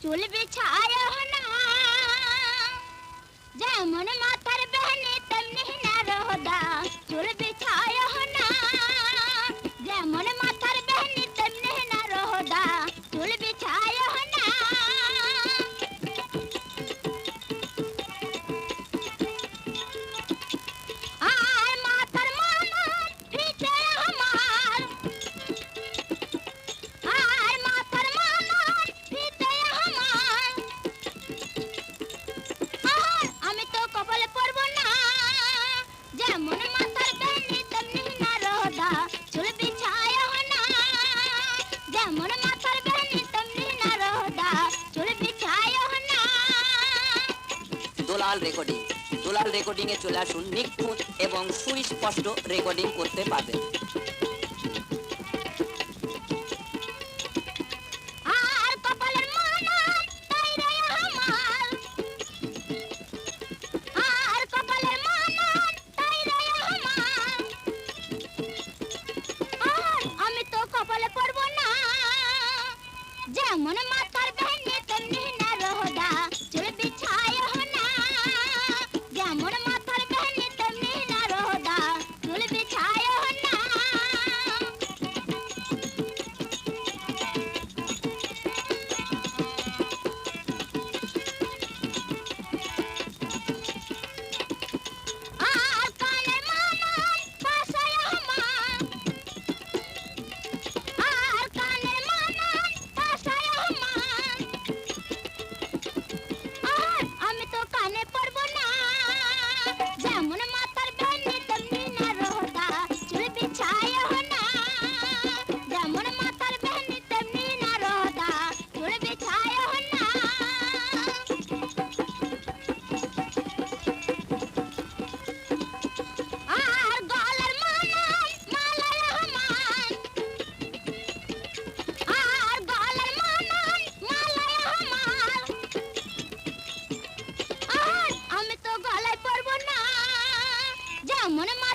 চলবে ছায়া না দুলাল রেকর্ডিং দুলাল রেকর্ডিংয়ে চলে আসুন নিখুঁত এবং সুস্পষ্ট রেকর্ডিং করতে পারবেন। முனமா